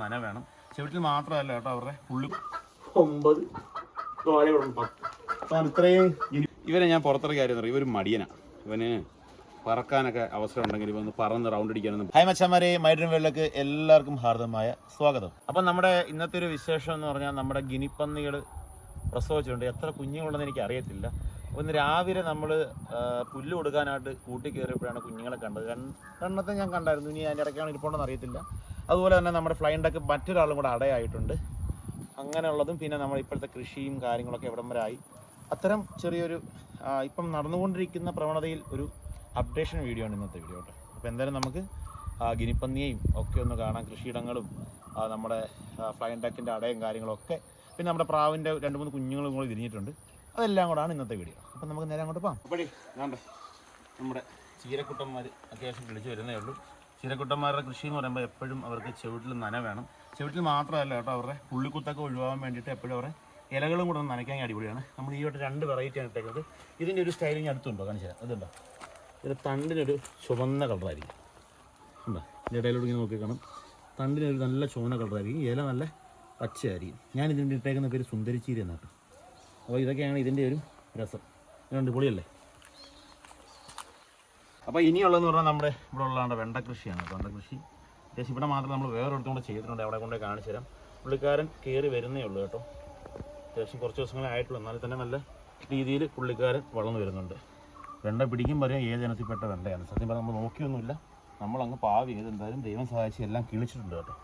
നന വേണം. ചെവിട്ടിൽ മാത്രമല്ല കേട്ടോ അവരുടെ പുള്ളി. ഒമ്പത്. ഇത്രയും ഇവനെ ഞാൻ പുറത്തിറക്കി കാര്യം പറയും ഇവർ മടിയനാ. ഇവന് പറക്കാനൊക്കെ അവസരം ഉണ്ടെങ്കിൽ ഇവന്ന് പറന്ന് റൗണ്ട് അടിക്കാനൊന്നും ഹൈ മച്ചന്മാരെ മൈഡ്രീം വേൾഡിലേക്ക് എല്ലാവർക്കും ഹാർദമായ സ്വാഗതം. അപ്പം നമ്മുടെ ഇന്നത്തെ ഒരു വിശേഷം എന്ന് പറഞ്ഞാൽ നമ്മുടെ ഗിനിപ്പന്നികൾ പ്രസവിച്ചിട്ടുണ്ട്. എത്ര കുഞ്ഞുങ്ങളുണ്ടെന്ന് എനിക്ക് അറിയത്തില്ല. ഒന്ന് രാവിലെ നമ്മൾ പുല്ല് കൊടുക്കാനായിട്ട് കൂട്ടി കയറിയപ്പോഴാണ് കുഞ്ഞുങ്ങളെ കണ്ടത്. കണ്ണത്തെ ഞാൻ കണ്ടായിരുന്നു. ഇനി അതിന്റെ ഇടയ്ക്കാണ് ഇരിപ്പുണ്ടെന്ന് അറിയത്തില്ല. അതുപോലെ തന്നെ നമ്മുടെ ഫ്ലൈൻഡൊക്കെ മറ്റൊരാളും കൂടെ അടയായിട്ടുണ്ട്. അങ്ങനെയുള്ളതും പിന്നെ നമ്മൾ ഇപ്പോഴത്തെ കൃഷിയും കാര്യങ്ങളൊക്കെ എവിടം വരെ ആയി. അത്തരം ചെറിയൊരു ഇപ്പം നടന്നുകൊണ്ടിരിക്കുന്ന പ്രവണതയിൽ ഒരു അപ്ഡേഷൻ വീഡിയോ ആണ് ഇന്നത്തെ വീഡിയോ കേട്ടോ അപ്പോൾ എന്തായാലും നമുക്ക് ഗിനിപ്പന്നിയെയും ഒക്കെ ഒന്ന് കാണാം. കൃഷിയിടങ്ങളും നമ്മുടെ ഫ്ലൈൻഡക്കിന്റെ അടയും കാര്യങ്ങളൊക്കെ പിന്നെ നമ്മുടെ പ്രാവിന്റെ രണ്ട് മൂന്ന് കുഞ്ഞുങ്ങളും കൂടി തിരിഞ്ഞിട്ടുണ്ട് അതെല്ലാം കൂടാണ് ഇന്നത്തെ വീഡിയോ അപ്പം നമുക്ക് നേരെ അങ്ങോട്ട് പോകാം. അപ്പോഴേ നമ്മുടെ ചീരക്കുട്ടന്മാർ അത്യാവശ്യം വിളിച്ചു വരുന്നേ ഉള്ളൂ. ചീരക്കുട്ടന്മാരുടെ കൃഷി എന്ന് പറയുമ്പോൾ എപ്പോഴും അവർക്ക് ചെവിട്ടിൽ നന വേണം. ചെവിട്ടിൽ മാത്രമല്ല കേട്ടോ അവരുടെ പുള്ളിക്കുത്തൊക്കെ ഒഴിവാകാൻ വേണ്ടിയിട്ട് എപ്പോഴും അവരെ ഇലകളും കൂടെ നനയ്ക്കാൻ അടിപൊളിയാണ്. നമ്മൾ ഈ വട്ടം രണ്ട് വെറൈറ്റിയാണ് ഇട്ടേക്കുന്നത്. ഇതിന്റെ ഒരു സ്റ്റൈലിങ് അടുത്തുണ്ടോ കാണിച്ചു തരാം അതുണ്ടോ ഇതിന്റെ തണ്ടിനൊരു ചുവന്ന കളറായിരിക്കും ഉണ്ടോ ഇതിന്റെ ഇടയിലൂടെ ഇങ്ങനെ നോക്കി കാണും തണ്ടിനൊരു നല്ല ചുവന്ന കളറായിരിക്കും ഇല നല്ല പച്ചയായിരിക്കും. ഞാൻ ഇതിന്റെ ഇട്ടേക്കുന്ന പേര് സുന്ദരിച്ചീരി എന്നാട്ടോ അപ്പോൾ ഇതൊക്കെയാണ് ഇതിന്റെ ഒരു രസം. രണ്ട് പൊളിയല്ലേ? അപ്പോൾ ഇനിയുള്ളതെന്ന് പറഞ്ഞാൽ നമ്മുടെ ഇവിടെ ഉള്ളതാണ് വെണ്ട കൃഷിയാണ്. വെണ്ട കൃഷി. അത്യാവശ്യം ഇവിടെ മാത്രം നമ്മൾ വേറൊരിടത്തും കൂടെ ചെയ്തിട്ടുണ്ട്. അവിടെ കൊണ്ടേ കാണിച്ചു തരാം. പുള്ളിക്കാരൻ കയറി വരുന്നേ ഉള്ളൂ കേട്ടോ. അത്യാവശ്യം കുറച്ച് ദിവസങ്ങളെ ആയിട്ടുള്ളൂ. തന്നെ നല്ല രീതിയിൽ പുള്ളിക്കാരൻ വളർന്നു വരുന്നുണ്ട്. വെണ്ട പിടിക്കും പറയാം ഏത് ഇനത്തിൽപ്പെട്ട വെണ്ടയാണ്. സത്യം പറഞ്ഞാൽ നമ്മൾ നോക്കിയൊന്നുമില്ല. നമ്മളങ്ങ് പാവി. ഏത് എന്തായാലും ദൈവം സഹായിച്ച് എല്ലാം കിളിച്ചിട്ടുണ്ട് കേട്ടോ.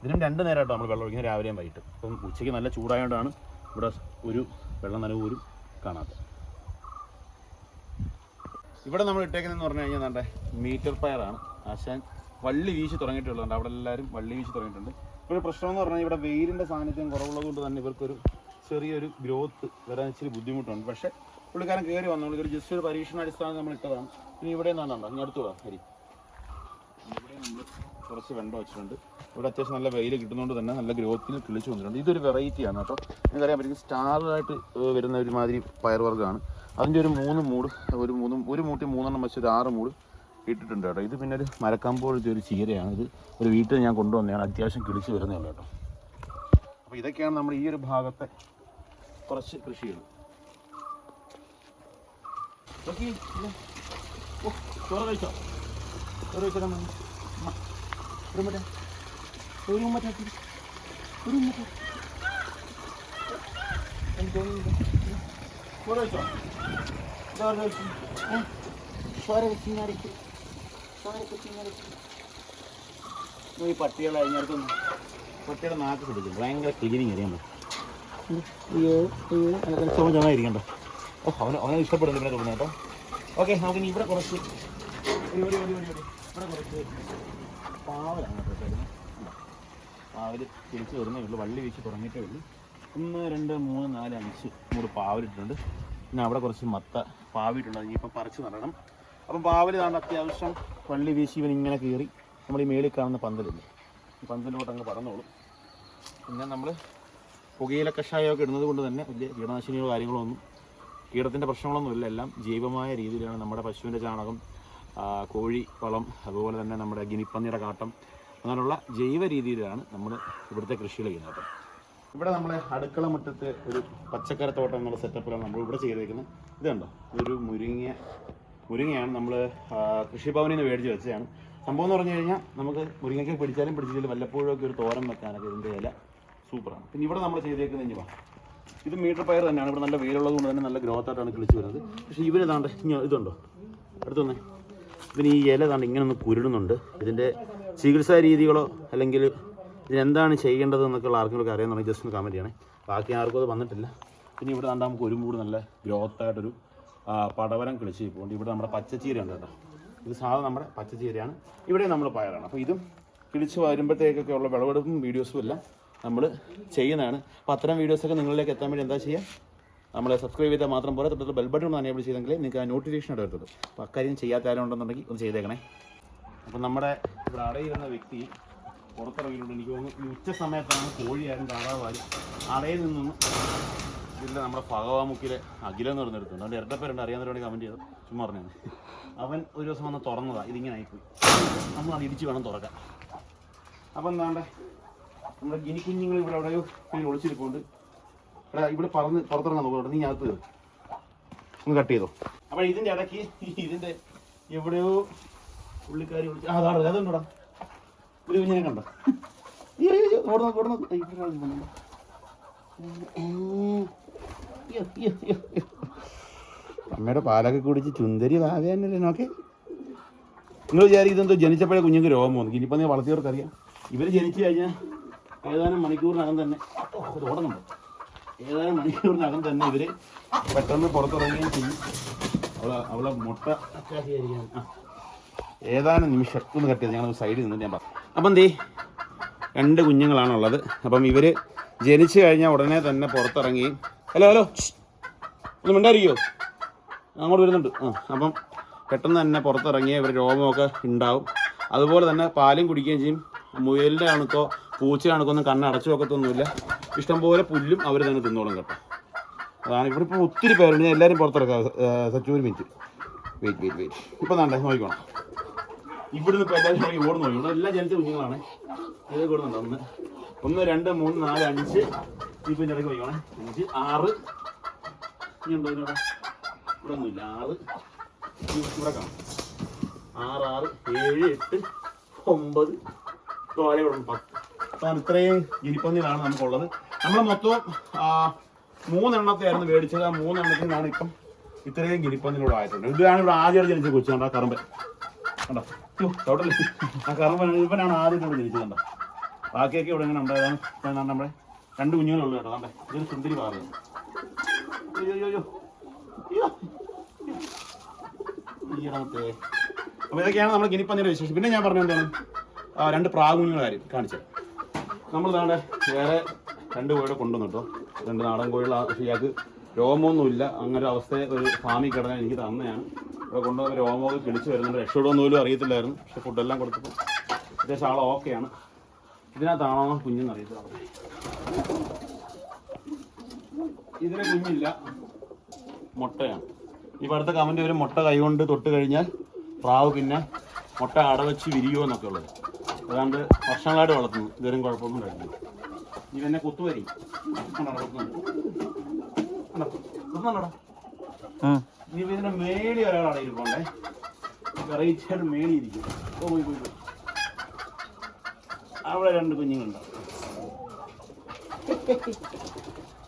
ഇതിനും രണ്ട് നേരം കേട്ടോ നമ്മൾ വെള്ളം ഒഴിക്കുന്നത്. രാവിലെയും വൈകിട്ട്. അപ്പം ഉച്ചയ്ക്ക് നല്ല ചൂടായതുകൊണ്ടാണ് ഇവിടെ ഒരു വെള്ളം നനവ് പോലും കാണാത്തത്. ഇവിടെ നമ്മൾ ഇട്ടേക്കുന്നതെന്ന് പറഞ്ഞു കഴിഞ്ഞാൽ നമ്മുടെ മീറ്റർ പയറാണ് ആശാൻ വള്ളി വീശി തുടങ്ങിയിട്ടുള്ളതുണ്ട്. അവിടെ എല്ലാവരും വള്ളി വീശി തുടങ്ങിയിട്ടുണ്ട്. ഇപ്പോൾ പ്രശ്നം എന്ന് പറഞ്ഞാൽ ഇവിടെ വെയിലിന്റെ സാന്നിധ്യം കുറവുള്ളത് കൊണ്ട് തന്നെ ഇവർക്കൊരു ചെറിയൊരു ഗ്രോത്ത് വരാൻ ഇച്ചിരി ബുദ്ധിമുട്ടുണ്ട്. പക്ഷേ പുള്ളിക്കാരൻ കയറി വന്നു. ഇതൊരു ജസ്റ്റ് ഒരു പരീക്ഷണാടിസ്ഥാനം നമ്മൾ ഇട്ടതാണ്. ഇനി ഇവിടെ നിന്നാണോ ഇനി അടുത്തുകൂടാ ഹരി ഇവിടെ നമ്മൾ കുറച്ച് വെണ്ട വെച്ചിട്ടുണ്ട്. ഇവിടെ അത്യാവശ്യം നല്ല വെയിൽ കിട്ടുന്നതുകൊണ്ട് തന്നെ നല്ല ഗ്രോത്തിൽ കിളിച്ചു വന്നിട്ടുണ്ട്. ഇതൊരു വെറൈറ്റിയാണ് കേട്ടോ. എനിക്കറിയാൻ പറ്റും സ്റ്റാറായിട്ട് വരുന്ന ഒരുമാതിരി പയർവർഗമാണ് അതിന്റെ ഒരു മൂന്ന് മൂട് ഒരു മൂന്ന് ഒരു മൂട്ടി മൂന്നെണ്ണം വെച്ച് ഒരു ആറ് മൂട് ഇട്ടിട്ടുണ്ട് കേട്ടോ. ഇത് പിന്നെ ഒരു മരക്കമ്പോഴത്തെ ഒരു ചീരയാണ്. ഇത് ഒരു വീട്ടിൽ ഞാൻ കൊണ്ടുവന്നതാണ്. അത്യാവശ്യം കിളിച്ച് വരുന്നതാണ് കേട്ടോ. അപ്പോൾ ഇതൊക്കെയാണ് നമ്മൾ ഈ ഒരു ഭാഗത്തെ കുറച്ച് കൃഷികൾ. ഓക്കെ ചോറ് കഴിച്ചോ? ചോറ് കഴിച്ചാൽ ഒരു മറ്റേ ഒരു മറ്റേ എനിക്ക് ഏ? ചോര വെച്ചിങ്ങാടിക്ക് ചോര വെച്ചിങ്ങാടിക്ക് ഈ പട്ടികളെ അതിനടുത്തൊന്നും പട്ടിയുടെ നാക്ക് പിടിക്കും ഭയങ്കര ക്ലീനിങ് അറിയാമോ അയ്യോ അയ്യോ അതൊക്കെ ചുമ ഇരിക്കണ്ട ഓ അവന് അവനെ ഇഷ്ടപ്പെടുന്നു ഇവിടെ തോന്നുന്നു കേട്ടോ ഓക്കെ നമുക്ക് ഇനി ഇവിടെ കുറച്ച് ഇവിടെ കുറച്ച് പാവലാണ് കേട്ടോ. പാവൽ തിരിച്ച് വരുന്നേ ഉള്ളൂ വള്ളി വീശി തുടങ്ങിയിട്ടേ ഉള്ളൂ ഒന്ന് രണ്ട് മൂന്ന് നാല് അഞ്ച് മൂന്ന് പാവലിട്ടുണ്ട്. പിന്നെ അവിടെ കുറച്ച് മത്ത പാവിട്ടുണ്ട് ഇനിയിപ്പോൾ പറിച്ച് നടണം. അപ്പം പാവൽ താണ്ട് അത്യാവശ്യം പള്ളി വീശി ഇങ്ങനെ കയറി നമ്മൾ ഈ മേളിൽ കാണുന്ന പന്തലില്ലേ? പന്തലോട്ട് അങ്ങ് പറന്നോളും. പിന്നെ നമ്മൾ പുകയില കഷായമൊക്കെ ഇടുന്നത് കൊണ്ട് തന്നെ വലിയ കീടനാശിനിയോ കാര്യങ്ങളോ ഒന്നും കീടത്തിന്റെ പ്രശ്നങ്ങളൊന്നും ഇല്ല. എല്ലാം ജൈവമായ രീതിയിലാണ് നമ്മുടെ പശുവിന്റെ ചാണകം കോഴി വളം അതുപോലെ തന്നെ നമ്മുടെ ഗിനിപ്പന്നിയുടെ കാട്ടം അങ്ങനെയുള്ള ജൈവ രീതിയിലാണ് നമ്മൾ ഇവിടുത്തെ കൃഷികൾ ചെയ്യുന്നത്. ഇവിടെ നമ്മളെ അടുക്കള മുറ്റത്ത് ഒരു പച്ചക്കറി തോട്ടം എന്നുള്ള സെറ്റപ്പിലാണ് നമ്മൾ ഇവിടെ ചെയ്തേക്കുന്നത്. ഇത് കണ്ടോ? ഇതൊരു മുരിങ്ങ മുരിങ്ങയാണ് നമ്മൾ കൃഷിഭവനിൽ നിന്ന് മേടിച്ച് വെച്ചതാണ്. സംഭവം എന്ന് പറഞ്ഞു കഴിഞ്ഞാൽ നമുക്ക് മുരിങ്ങയ്ക്ക് പിടിച്ചാലും പിടിച്ചാലും വല്ലപ്പോഴും ഒക്കെ ഒരു തോരം വെക്കാനൊക്കെ ഇതിന്റെ ഇല സൂപ്പറാണ്. പിന്നെ ഇവിടെ നമ്മൾ ചെയ്തേക്കുന്നത് ഇനി ഇത് മീറ്റർ പയർ തന്നെയാണ്. ഇവിടെ നല്ല വെയിലുള്ളത് കൊണ്ട് തന്നെ നല്ല ഗ്രോത്ത് ആയിട്ടാണ് കിളിച്ച് വരുന്നത്. പക്ഷേ ഇവന് താണ്ട് ഇതുണ്ടോ? അടുത്തൊന്ന് ഇതിന് ഈ ഇല താണ്ട് ഇങ്ങനെ ഒന്ന് കുരുടുന്നുണ്ട്. ഇതിന്റെ ചികിത്സാ രീതികളോ അല്ലെങ്കിൽ ഇതിനെന്താണ് ചെയ്യേണ്ടത് എന്നൊക്കെയുള്ള ആർക്കെങ്കിലും അറിയാമെന്നുണ്ടെങ്കിൽ ജസ്റ്റ് ഒന്ന് കമന്റ് ചെയ്യണേ. ബാക്കി ആർക്കും അത് വന്നിട്ടില്ല. പിന്നെ ഇവിടെ കണ്ടാൽ നമുക്ക് ഒരു മൂട് നല്ല ഗ്രോത്തായിട്ടൊരു പടവരം കിളിച്ച് പോകുന്നുണ്ട് ഇവിടെ നമ്മുടെ പച്ചച്ചീര ഉണ്ട് കേട്ടോ. ഇത് സാധാരണ നമ്മുടെ പച്ചച്ചീരയാണ്. ഇവിടെ നമ്മൾ പയറാണ്. അപ്പോൾ ഇതും കിളിച്ച് വരുമ്പോഴത്തേക്കൊക്കെ ഉള്ള വിളവെടുപ്പും വീഡിയോസും എല്ലാം നമ്മൾ ചെയ്യുന്നതാണ്. അപ്പോൾ അത്തരം വീഡിയോസൊക്കെ നിങ്ങളിലേക്ക് എത്താൻ വേണ്ടി എന്താ ചെയ്യുക നമ്മളെ സബ്സ്ക്രൈബ് ചെയ്താൽ മാത്രം പോലെ തൊട്ട് ബെൽ ബട്ടൺ ഒന്ന് അനേബിൾ ചെയ്തെങ്കിൽ നിങ്ങൾക്ക് ആ നോട്ടിഫിക്കേഷൻ വരുത്തുള്ളൂ. അപ്പോൾ അക്കാര്യം ചെയ്യാത്ത ആരും ഉണ്ടെന്നുണ്ടെങ്കിൽ ഒന്ന് ചെയ്തേക്കണേ. അപ്പം നമ്മുടെ ഇവിടെ അടയിരുന്ന വ്യക്തി പുറത്തിറങ്ങിയിട്ടുണ്ട്. എനിക്ക് തോന്നുന്നു ഉച്ച സമയത്താണ് കോഴിയായാലും താറാവായാലും അടയിൽ നിന്നും ഇതിലെ നമ്മുടെ ഭഗവാമുക്കിലെ അഖിലം എന്ന് പറഞ്ഞെടുത്തുണ്ട് അവന്റെ ഇരട്ടപ്പേരുണ്ട് അറിയാവുന്നവരോട് കമന്റ് ചെയ്തു? ചുമ്മാ പറഞ്ഞു? അവൻ ഒരു ദിവസം വന്ന് തുറന്നതാ. ഇതിങ്ങനെ ആയിപ്പോയി. നമ്മൾ അത് ഇടിച്ച് വേണം തുറക്കാൻ. അപ്പം എന്താണ്ട്? നമ്മുടെ ഗിനി കുഞ്ഞുങ്ങൾ ഇവിടെ എവിടെയോ ഇങ്ങനെ ഒളിച്ചിരിപ്പുണ്ട്. എടാ ഇവിടെ പറന്ന് പുറത്തിറങ്ങാൻ നോക്കട്ടെ നീ അകത്ത്. ഒന്ന് കട്ട് ചെയ്തോ? അപ്പോൾ ഇതിന്റെ ഇടയ്ക്ക് ഇതിന്റെ എവിടെയോ പുള്ളിക്കാരി ഒളിച്ച് അതാണ് അതുണ്ടോടാ ഒരു കുഞ്ഞിനെ കണ്ടോ? ഓടുന്നു ഓടുന്നു. അമ്മയുടെ പാലൊക്കെ കുടിച്ച് ചുന്തരി വാവേനല്ലേ നോക്കെ. നിങ്ങൾ വിചാരിക്കും ഇതെന്തോ ജനിച്ചപ്പോഴേ കുഞ്ഞുങ്ങൾക്ക് രോഗം പോകുന്നു ഇനിയിപ്പോൾ നീ വളർത്തിയവർക്കറിയാം. ഇവർ ജനിച്ചു കഴിഞ്ഞാൽ ഏതാനും മണിക്കൂറിനകം തന്നെ ഇത് ഓടുന്നുണ്ട് ഏതാനും മണിക്കൂറിനകം തന്നെ ഇവർ പെട്ടെന്ന് പുറത്തിറങ്ങുകയും ചെയ്യും. അവളെ അവളെ മുട്ട ഏതാനും നിമിഷം ഒന്ന് കട്ട് ചെയ്ത് ഞങ്ങൾ സൈഡിൽ നിന്ന് ഞാൻ പറഞ്ഞു അപ്പം ദേ രണ്ട് കുഞ്ഞുങ്ങളാണുള്ളത്. അപ്പം ഇവർ ജനിച്ചു കഴിഞ്ഞാൽ ഉടനെ തന്നെ പുറത്തിറങ്ങി. Hello hello. ഒന്ന് മിണ്ടായിരിക്കോ അങ്ങോട്ട് വരുന്നുണ്ട്. ആ അപ്പം പെട്ടെന്ന് തന്നെ പുറത്തിറങ്ങിയ ഇവർ രോഗമൊക്കെ ഉണ്ടാവും. അതുപോലെ തന്നെ പാലും കുടിക്കുകയും ചെയ്യും. മുയലിന്റെ കണക്കോ പൂച്ച കണക്കോ ഒന്നും കണ്ണ് അടച്ചു വെക്കത്തൊന്നുമില്ല. ഇഷ്ടംപോലെ പുല്ലും അവർ തന്നെ തിന്നോളും കേട്ടോ. അതാണ് ഇവിടെ ഇപ്പോൾ ഒത്തിരി പേരുണ്ട്. എല്ലാവരും പുറത്തിറക്കാം സച്ചൂരി മിനിറ്റ്. Wait wait wait. ഇപ്പം തന്നെ നോക്കിക്കോണം. ഇവിടുന്ന് ഇപ്പോൾ എല്ലാവരും ഇറങ്ങി ഓടുന്നു. ഇവിടെ എല്ലാം ജനിച്ച കുഞ്ഞുങ്ങളാണ്. ഇത് കൂടുന്നുണ്ട് ഒന്ന് ഒന്ന് രണ്ട് മൂന്ന് നാല് അഞ്ച്. ഇപ്പം ഇടയ്ക്ക് നോക്കിക്കോണേ അഞ്ച് ആറ്. ഇനി ഉണ്ടോ ഇവിടെ ഇവിടെ ഒന്നുമില്ല. ആറ്. ഇവിടെ കാണാം. ആറ് ആറ് ഏഴ് എട്ട് ഒമ്പത്. തോലെ ഇവിടെ പത്ത്. അപ്പം ഇത്രയും ഗിരിപ്പന്നിലാണ് നമുക്കുള്ളത്. നമ്മൾ മൊത്തം മൂന്നെണ്ണത്തെയായിരുന്നു മേടിച്ചത്. ആ മൂന്നെണ്ണത്തിനാണ് ഇപ്പം ഇത്രയും ഗിരിപ്പന്നിലൂടെ ആയിട്ടുണ്ട്. ഇതാണ് ഇവിടെ ആദ്യമായിട്ട് ജനിച്ച കൊച്ചു കണ്ടോ കറമ്പൻ. കണ്ടോ? ചവിട്ടല്ലേ ആ കറമ്പൻ ഇവനാണ് ആദ്യം ഇവിടെ ജനിച്ചത് കണ്ടോ? ബാക്കിയൊക്കെ ഇവിടെ ഇങ്ങനെ ഉണ്ടായതാണ്. നമ്മുടെ രണ്ട് കുഞ്ഞുങ്ങളുള്ളൂ കേട്ടോ കണ്ടേ? ഇതൊരു സുന്ദരി പാറയാണ് അയ്യോ ഇതൊക്കെയാണ് നമ്മുടെ ഗിനിപ്പന്നിയുടെ വിശേഷം. പിന്നെ ഞാൻ പറഞ്ഞ എന്താണ്? രണ്ട് പ്രാകുഞ്ഞുങ്ങളുടെ കാര്യം കാണിച്ചത് നമ്മൾ നാടെ വേറെ രണ്ട് കോഴിയുടെ കൊണ്ടുവന്നു കേട്ടോ. രണ്ട് നാടൻ കോഴികൾ ഇയാൾക്ക് രോമമൊന്നുമില്ല. അങ്ങനെ ഒരു അവസ്ഥ ഒരു ഫാമിൽ കിടന്നാൽ എനിക്ക് തന്നെയാണ്. ഇവിടെ കൊണ്ടുവന്ന രോമമൊക്കെ കിളിച്ച് വരുന്നുണ്ട്. രക്ഷപ്പെടുമെന്ന് പോലും അറിയത്തില്ലായിരുന്നു. പക്ഷെ ഫുഡെല്ലാം കൊടുത്തപ്പോൾ അത്യാവശ്യം ആൾ ഓക്കെയാണ്. ഇതിനകത്താണോ കുഞ്ഞെന്ന് അറിയത്തില്ല. ഇതിന് കുഞ്ഞില്ല. മുട്ടയാണ്. ഈ അടുത്ത കമന്റ് ഒരു മുട്ട കൈകൊണ്ട് തൊട്ട് കഴിഞ്ഞാൽ പ്രാവ് പിന്നെ മുട്ട അടവച്ച് വിരിയോ എന്നൊക്കെ ഉള്ളത്. അതാണ്ട് വർഷങ്ങളായിട്ട് വളർത്തുന്നു. ഇതുവരും കുഴപ്പമൊന്നും കഴിഞ്ഞു ഇനി എന്നെ കുത്തുവരി. കണ്ടോ, കുത്തുന്നുണ്ട്. ഇപ്പൊ ഇതിന്റെ മേളി ഒരാളാണ് ഇരിപ്പുണ്ടേ. വെറൈറ്റിയായിട്ട് മേളി ഇരിക്കും. ഓ പോയി പോയി പോയി. അവിടെ രണ്ട് കുഞ്ഞുങ്ങളുണ്ടാവും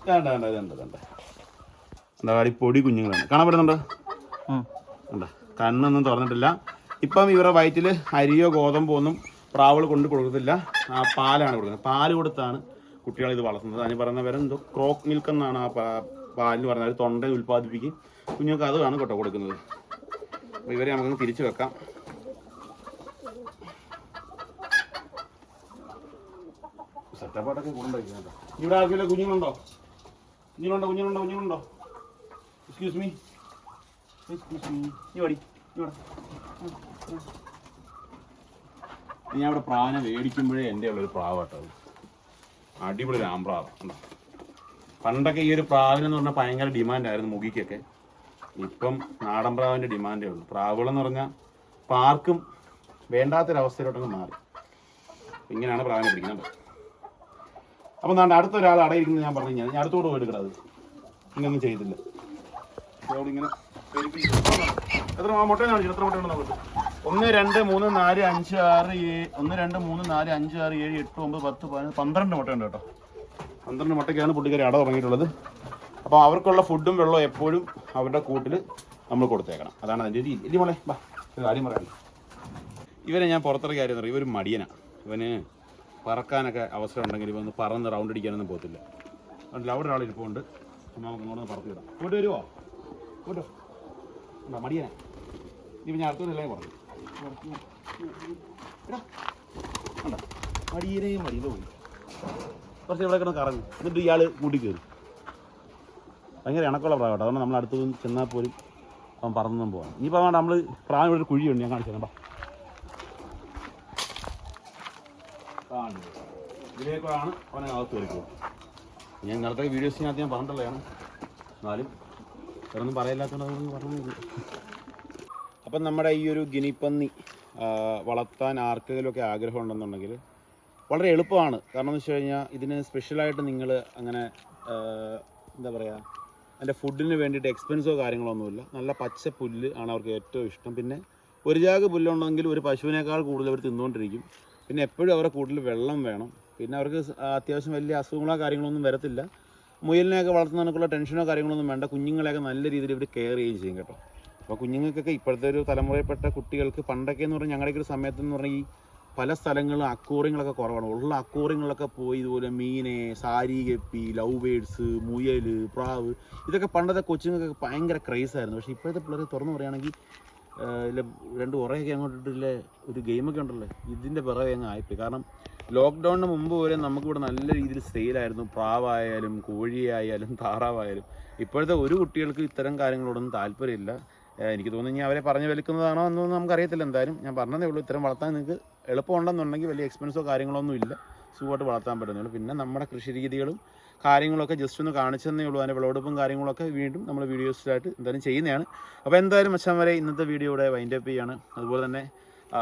വേണ്ട വേണ്ട വേണ്ട വേണ്ട എന്താ ഈ പൊടി കുഞ്ഞുങ്ങളാണ്. കാണപ്പെടുന്നുണ്ടോ ഉണ്ട് കണ്ണൊന്നും തുറന്നിട്ടില്ല. ഇപ്പം ഇവരുടെ വയറ്റിൽ അരിയോ ഗോതമ്പോ ഒന്നും പ്രാവൾ കൊണ്ട് കൊടുക്കത്തില്ല. ആ പാലാണ് കൊടുക്കുന്നത്. പാൽ കൊടുത്താണ് കുട്ടികളെ ഇത് വളർത്തുന്നത്. അതിന് പറയുന്ന പേരെന്തോ? ക്രോക്ക് മിൽക്ക് എന്നാണ് ആ പാലിന് പറയുന്നത് തൊണ്ട ഉൽപ്പാദിപ്പിക്കും. കുഞ്ഞുങ്ങൾക്ക് അതാണ് കേട്ടോ കൊടുക്കുന്നത്. അപ്പോൾ ഇവരെ നമുക്കൊന്ന് തിരിച്ചു വെക്കാം. സെറ്റപ്പാട്ടൊക്കെ കൊണ്ടുപോയി ഇവിടെ ആർക്കില്ല കുഞ്ഞുങ്ങളുണ്ടോ? കുഞ്ഞുങ്ങളുണ്ടോ കുഞ്ഞുങ്ങളുണ്ടോ കുഞ്ഞുങ്ങളുണ്ടോ? എക്സ്ക്യൂസ് മീ എക്സ്ക്യൂസ് മീ നീ വടി. ഞാൻ ഇവിടെ പ്രാവിനെ മേടിക്കുമ്പോഴേ എന്റെ ഉള്ളൊരു പ്രാവ് കേട്ടോ അത്. അടിപൊളി രാംപ്രാവ് പണ്ടൊക്കെ ഈ ഒരു പ്രാവിനെന്ന് പറഞ്ഞാൽ ഭയങ്കര ഡിമാൻഡായിരുന്നു മുകിക്കൊക്കെ ഇപ്പം നാടൻ പ്രാവിന്റെ ഡിമാൻഡേ ഉള്ളൂ. പ്രാവുകളെന്ന് പറഞ്ഞാൽ പാർക്കും വേണ്ടാത്തൊരവസ്ഥയിലോട്ടങ്ങ് മാറി. ഇങ്ങനെയാണ് പ്രാവിനെ പിടിക്കുന്നത്. അപ്പം നാണ്ട് അടുത്ത ഒരാൾ അടയിരിക്കുന്നത് ഞാൻ പറഞ്ഞു കഴിഞ്ഞാൽ ഞാൻ അടുത്തോട്ട് പോയി എടുക്കണത് ഇങ്ങനൊന്നും ചെയ്തില്ല. എത്ര മുട്ട എത്ര മുട്ടയുണ്ട് ഒന്ന് രണ്ട് മൂന്ന് നാല് അഞ്ച് ആറ് ഏഴ് ഒന്ന് രണ്ട് മൂന്ന് നാല് അഞ്ച് ആറ് ഏഴ് എട്ട് ഒമ്പത് പത്ത് പതിനൊന്ന് പന്ത്രണ്ട് മുട്ടയുണ്ട് കേട്ടോ. പന്ത്രണ്ട് മുട്ടയ്ക്കാണ് പുള്ളിക്കാരി അട തുടങ്ങിയിട്ടുള്ളത്. അപ്പോൾ അവർക്കുള്ള ഫുഡും വെള്ളവും എപ്പോഴും അവരുടെ കൂട്ടിൽ നമ്മൾ കൊടുത്തേക്കണം. അതാണ് അതിന്റെ രീതി. ഇല്ല മോളെ ഒരു കാര്യം പറയാം. ഇവനെ ഞാൻ പുറത്തിറക്കി കാര്യം പറയും. ഇവർ മടിയനാണ് ഇവന് പറക്കാനൊക്കെ അവസരം ഉണ്ടെങ്കിൽ ഇവന്ന് പറന്ന് റൗണ്ട് അടിക്കാനൊന്നും പോകത്തില്ല. അതുകൊണ്ട് അവിടെ ഒരാൾ ഇരിപ്പുണ്ട്. നമുക്ക് ഇങ്ങോട്ട് പറത്തി വിടാം. ഇങ്ങോട്ട് വരുമോ ഇങ്ങോട്ടോ. എന്താ മടിയന. ഇനി ഞാൻ അടുത്തൊരു പറഞ്ഞു മടിയനെയും മടിയത് പോയി കുറച്ച് ഇവിടെ കിടന്ന് കറങ്ങും. എന്നിട്ട് ഇയാൾ കൂട്ടി ഭയങ്കര ഇണക്കുള്ള പ്രാവ് കേട്ടോ. അതുകൊണ്ട് നമ്മൾ അടുത്തു ചെന്നാൽ പോലും അവൻ പറന്നൊന്നും പോകാം ഇനിയിപ്പോൾ വേണ്ട നമ്മൾ പ്രാവ് ഇവിടെ ഒരു കുഴിയുണ്ട് ഞാൻ കാണിച്ചു തരാം ഇതിലേക്കാണ് അവനെ അകത്ത് കയറിക്കോ ഞാൻ ഇന്നലത്തെ വീഡിയോസിനകത്ത് ഞാൻ പറഞ്ഞിട്ടുള്ളതാണ്. എന്നാലും വേറൊന്നും പറയില്ലാത്തതുകൊണ്ട് പറഞ്ഞു അപ്പം നമ്മുടെ ഈ ഒരു ഗിനിപ്പന്നി വളർത്താൻ ആർക്കെങ്കിലുമൊക്കെ ആഗ്രഹം ഉണ്ടെന്നുണ്ടെങ്കിൽ വളരെ എളുപ്പമാണ്. കാരണം എന്ന് വെച്ച് കഴിഞ്ഞാൽ ഇതിന് സ്പെഷ്യലായിട്ട് നിങ്ങൾ അങ്ങനെ എന്താ പറയുക അതിന്റെ ഫുഡിന് വേണ്ടിയിട്ട് എക്സ്പെൻസോ കാര്യങ്ങളോ ഒന്നുമില്ല നല്ല പച്ച പുല്ല് ആണ് അവർക്ക് ഏറ്റവും ഇഷ്ടം. പിന്നെ ഒരു ജാഗ് പുല്ലുണ്ടെങ്കിൽ ഒരു പശുവിനേക്കാൾ കൂടുതൽ അവർ തിന്നുകൊണ്ടിരിക്കും. പിന്നെ എപ്പോഴും അവരുടെ കൂടുതൽ വെള്ളം വേണം. പിന്നെ അവർക്ക് അത്യാവശ്യം വലിയ അസുഖങ്ങളോ കാര്യങ്ങളൊന്നും വരത്തില്ല. മുയലിനെയൊക്കെ വളർത്തുന്നതിനൊക്കെയുള്ള ടെൻഷനോ കാര്യങ്ങളൊന്നും വേണ്ട. കുഞ്ഞുങ്ങളെയൊക്കെ നല്ല രീതിയിൽ ഇവർ കെയർ ചെയ്യുകയും ചെയ്യും കേട്ടോ. അപ്പോൾ കുഞ്ഞുങ്ങൾക്കൊക്കെ ഇപ്പോഴത്തെ ഒരു തലമുറയിൽപ്പെട്ട കുട്ടികൾക്ക് പണ്ടൊക്കെ എന്ന് പറഞ്ഞാൽ ഞങ്ങളുടെയൊക്കെ ഒരു സമയത്ത് എന്ന് പറഞ്ഞാൽ ഈ പല സ്ഥലങ്ങളിലും അക്കൂറിങ്ങളൊക്കെ കുറവാണ്. ഉള്ള അക്കൂറിങ്ങളൊക്കെ പോയി ഇതുപോലെ മീനെ സാരി കെപ്പി ലവ് ബേഡ്സ് മുയൽ പ്രാവ് ഇതൊക്കെ പണ്ടത്തെ കൊച്ചുങ്ങൾക്കൊക്കെ ഭയങ്കര ക്രൈസ് ആയിരുന്നു. പക്ഷേ ഇപ്പോഴത്തെ പിള്ളേർ തുറന്നു പറയുകയാണെങ്കിൽ രണ്ട് ഉറയൊക്കെ അങ്ങോട്ടിട്ടില്ലേ ഒരു ഗെയിമൊക്കെ ഉണ്ടല്ലേ ഇതിന്റെ പിറകെ അങ്ങ് ആയിപ്പോയി. കാരണം ലോക്ക്ഡൗണിന് മുമ്പ് വരെ നമുക്കിവിടെ നല്ല രീതിയിൽ സെയിലായിരുന്നു പ്രാവായാലും കോഴിയായാലും താറാവായാലും. ഇപ്പോഴത്തെ ഒരു കുട്ടികൾക്ക് ഇത്തരം കാര്യങ്ങളോടൊന്നും താല്പര്യമില്ല. എനിക്ക് തോന്നുന്നു ഇനി അവരെ പറഞ്ഞു വലിക്കുന്നതാണോ എന്നൊന്നും നമുക്കറിയത്തില്ല. എന്തായാലും ഞാൻ പറഞ്ഞതേ ഉള്ളൂ ഇത്തരം വളർത്താൻ നിങ്ങൾക്ക് എളുപ്പമുണ്ടെന്നുണ്ടെങ്കിൽ വലിയ എക്സ്പെൻസോ കാര്യങ്ങളോ ഒന്നും ഇല്ല. സുഖമായിട്ട് വളർത്താൻ പറ്റുന്നുള്ളൂ. പിന്നെ നമ്മുടെ കൃഷി രീതികളും കാര്യങ്ങളൊക്കെ ജസ്റ്റ് ഒന്ന് കാണിച്ചെന്നേ ഉള്ളൂ. അതിന്റെ വിളവെടുപ്പും കാര്യങ്ങളൊക്കെ വീണ്ടും നമ്മൾ വീഡിയോസിലായിട്ട് എന്തായാലും ചെയ്യുന്നതാണ്. അപ്പോൾ എന്തായാലും മച്ചാൻ വരെ ഇന്നത്തെ വീഡിയോ ഇവിടെ വൈൻഡ് അപ്പ് ചെയ്യാണ്. അതുപോലെ തന്നെ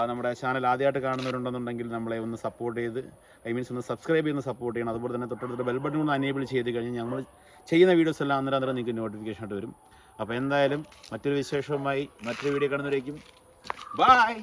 നമ്മുടെ ചാനൽ ആദ്യമായിട്ട് കാണുന്നവരുണ്ടെന്നുണ്ടെങ്കിൽ നമ്മളെ ഒന്ന് സപ്പോർട്ട് ചെയ്ത് ഐ മീൻസ് ഒന്ന് സബ്സ്ക്രൈബ് ചെയ്യുന്ന സപ്പോർട്ട് ചെയ്യണം. അതുപോലെ തന്നെ തൊട്ടടുത്ത ബെൽ ബട്ടൺ ഒന്ന് അനേബിൾ ചെയ്ത് കഴിഞ്ഞാൽ ഞങ്ങൾ ചെയ്യുന്ന വീഡിയോസ് എല്ലാം അന്നേരം അന്നേരം നിങ്ങൾക്ക് നോട്ടിഫിക്കേഷൻ ആയിട്ട് വരും. അപ്പോൾ എന്തായാലും മറ്റൊരു വിശേഷവുമായി മറ്റൊരു വീഡിയോ കാണുന്നവരേക്കും. ബൈ